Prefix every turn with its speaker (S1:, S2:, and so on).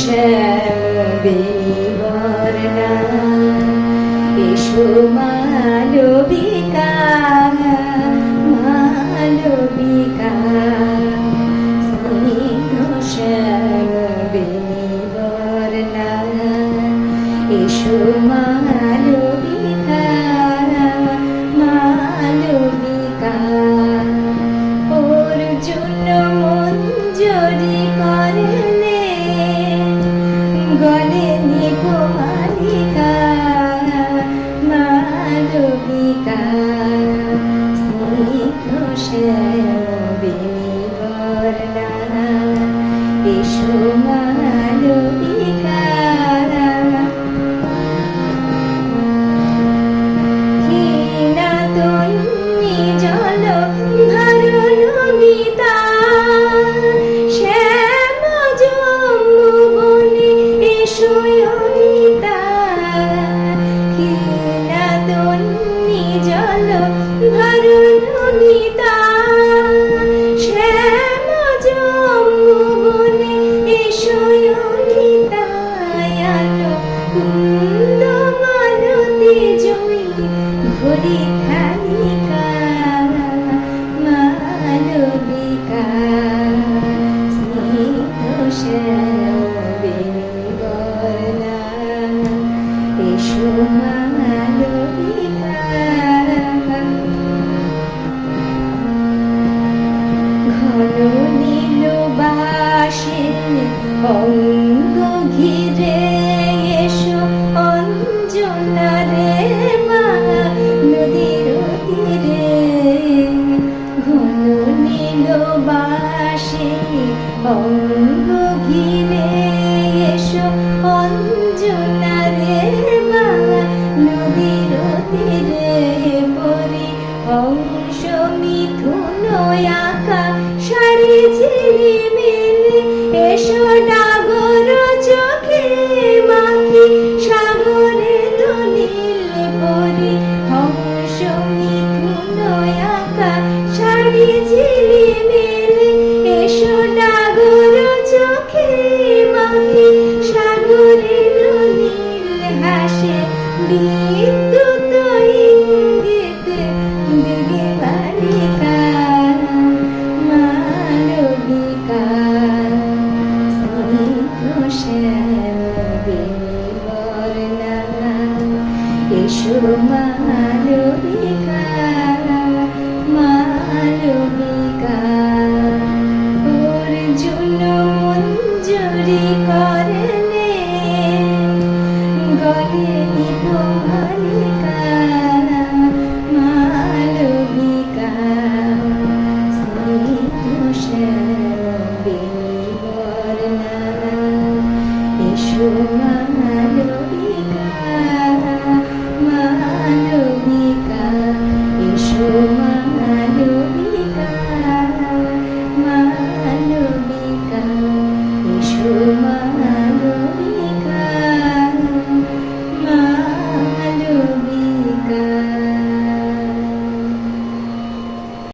S1: শ্যামবিবর্ণা এসো মালবিকা মালবিকা স্নিগ্ধ শ্যামবিবর্ণা এসো মালবিকা এসো আলো কুন্দ মালতি জয়ী ঘড়ি খানিকা মালবিকা স্নিগ্ধ শ্যামবিবর্ণা এসো মালবিকা ঘন নীল অঙ্গ নীল বাসে অঙ্গ ঘিরে এসো নদীর তীরে পরি অংশ মিথুন আকা। সারি ঝিরি মিলি এসো ডাগর চোখে মাখি। সাগরে নীল পরি অংশ মিথুন এসো মালবিকা মালবিকা ওর জন্য মঞ্জুরি করলে গলে নিভো মালিকা মালবিকা স্নিগ্ধ শ্যামবিবর্ণা এসো মালবিকা